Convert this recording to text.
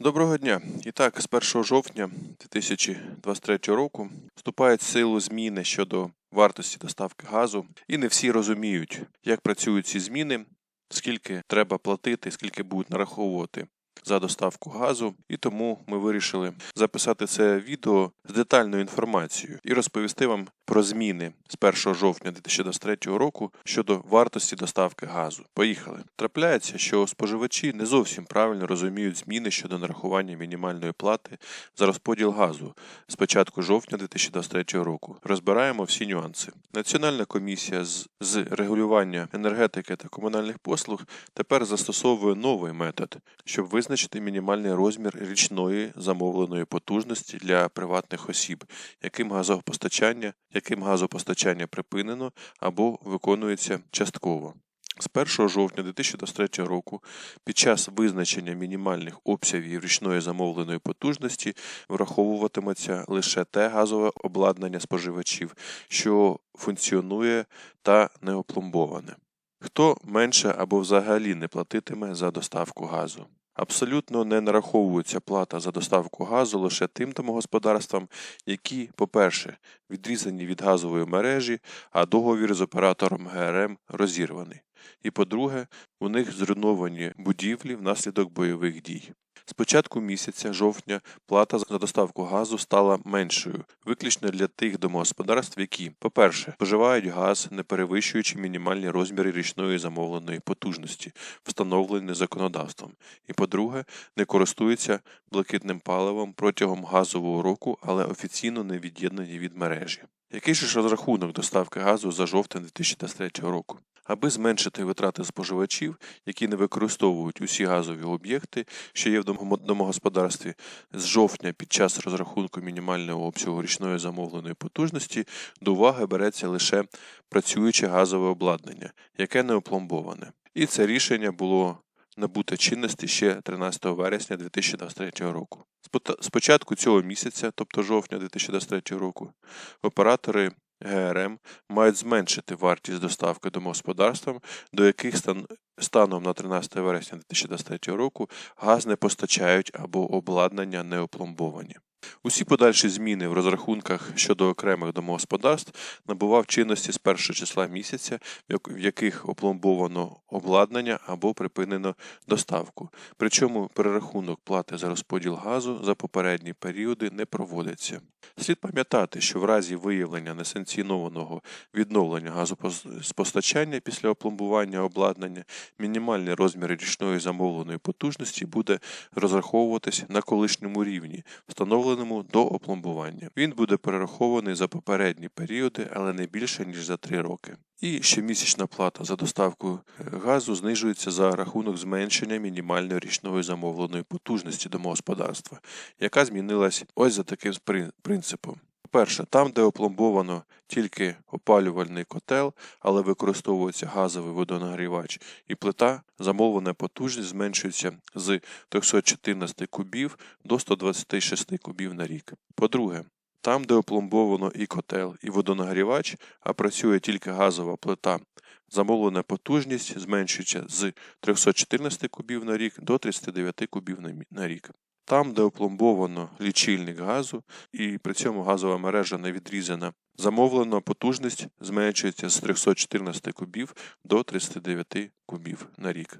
Доброго дня! І так, з 1 жовтня 2023 року вступають в силу зміни щодо вартості доставки газу, і не всі розуміють, як працюють ці зміни, скільки треба платити, скільки будуть нараховувати за доставку газу. І тому ми вирішили записати це відео з детальною інформацією і розповісти вам про зміни з 1 жовтня 2023 року щодо вартості доставки газу. Поїхали. Трапляється, що споживачі не зовсім правильно розуміють зміни щодо нарахування мінімальної плати за розподіл газу з початку жовтня 2023 року. Розбираємо всі нюанси. Національна комісія з, з регулювання енергетики та комунальних послуг тепер застосовує новий метод, щоб визначити мінімальний розмір річної замовленої потужності для приватних осіб, яким газопостачання, яким газопостачання припинено або виконується частково. З 1 жовтня 2023 року під час визначення мінімальних обсягів річної замовленої потужності враховуватиметься лише те газове обладнання споживачів, що функціонує та не опломбоване. Хто менше або взагалі не платитиме за доставку газу. Абсолютно не нараховується плата за доставку газу лише тим домогосподарствам, які, по-перше, відрізані від газової мережі, а договір з оператором ГРМ розірваний. І по-друге, у них зруйновані будівлі внаслідок бойових дій. З початку місяця жовтня плата за доставку газу стала меншою, виключно для тих домогосподарств, які, по-перше, споживають газ, не перевищуючи мінімальні розміри річної замовленої потужності, встановлені законодавством, і по-друге, не користуються блакитним паливом протягом газового року, але офіційно не від'єднані від мережі. Який ж розрахунок доставки газу за жовтень 2023 року? Аби зменшити витрати споживачів, які не використовують усі газові об'єкти, що є в домогосподарстві, з жовтня під час розрахунку мінімального обсягу річної замовленої потужності до уваги береться лише працююче газове обладнання, яке не опломбоване. І це рішення було набуте чинності ще 13 вересня 2023 року. З початку цього місяця, тобто жовтня 2023 року, оператори ГРМ мають зменшити вартість доставки домогосподарствам, до яких стан... станом на 13 вересня 2023 року газ не постачають або обладнання не опломбовані. Усі подальші зміни в розрахунках щодо окремих домогосподарств набував чинності з першого числа місяця, в яких опломбовано обладнання або припинено доставку. Причому перерахунок плати за розподіл газу за попередні періоди не проводиться. Слід пам'ятати, що в разі виявлення несанкціонованого відновлення газопостачання після опломбування обладнання мінімальний розмір річної замовленої потужності буде розраховуватись на колишньому рівні, встановленому до опломбування. Він буде перерахований за попередні періоди, але не більше ніж за 3 роки. І щомісячна плата за доставку е, газу знижується за рахунок зменшення мінімальної річної замовленої потужності домогосподарства, яка змінилась ось за таким принципом. По-перше, там, де опломбовано тільки опалювальний котел, але використовується газовий водонагрівач, і плита, замовлена потужність зменшується з 314 кубів до 126 кубів на рік. По-друге, там, де опломбовано і котел, і водонагрівач, а працює тільки газова плита, замовлена потужність зменшується з 314 кубів на рік до 39 кубів на рік. Там, де опломбовано лічильник газу, і при цьому газова мережа не відрізана, замовлена потужність зменшується з 314 кубів до 39 кубів на рік.